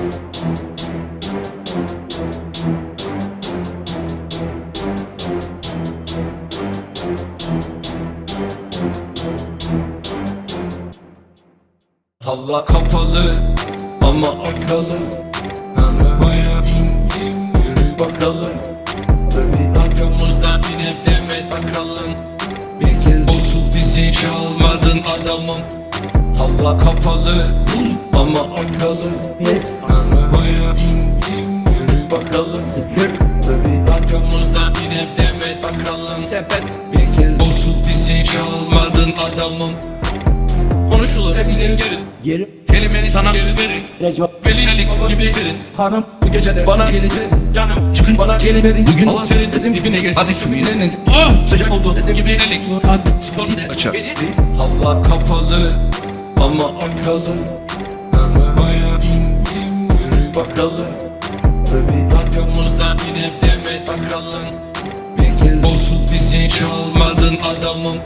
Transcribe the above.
Hava kapalı ama akalı. Arabaya bindim yürü bakalım. Radyomuzda bir ebleme takalım Bir kez olsun bizi çalmadın adamım. Hava kapalı buz ama akalı Yes. Arabaya bindim yürü bakalım. Radyomuzda bir ebleme takalım Sepet. Bir kez. Olsun bizi çalmadın adamım. Konuşulur hep ileri geri Geri. Kelimeni sana geri verin. Reco. Velilik gibi serin. Hanım. Bu gece de bana gelin Canım çıkın bana gelin verin Bugün hava serin dedim dibine gel Hadi şu inenin Oh sıcak oldu dedim. Gibi elik. Hadi spor açar. Hava kapalı ama akalı Arabaya bindim yürü bakalım. Radyomuzda yine deme takalım Bir kez olsun bizi çalmadın adamım